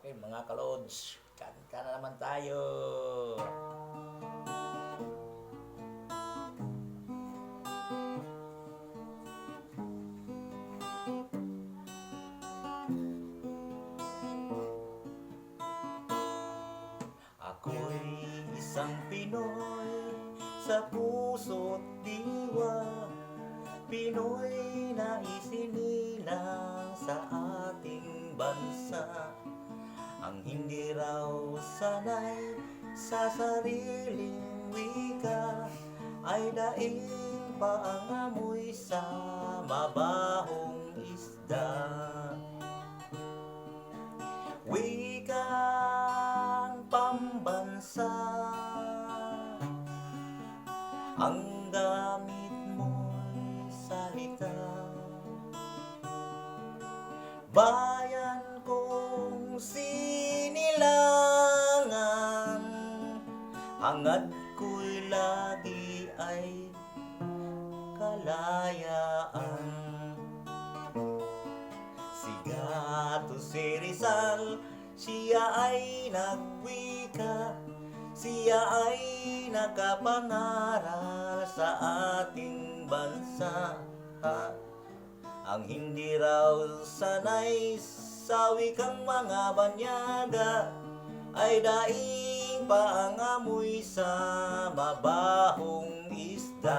Okay, mga kalods, kanta na naman tayo. Ako'y isang Pinoy sa puso't diwa Pinoy na isinilang sa ating bansa Ang hindi raw sanay sa sariling wika Ay daing pa ang amoy sa mabahong isda. Wikang pambansa Ang gamit mo'y salita. Kong sinilangan Hangad ko'y lagi ay kalayaan. Si Gato si Rizal, siya ay nagwika. Siya ay nakapangaral sa ating bansa. Ang hindi raw sanay sa wikang mga banyaga Ay daing pa ang amoy sa mabahong isda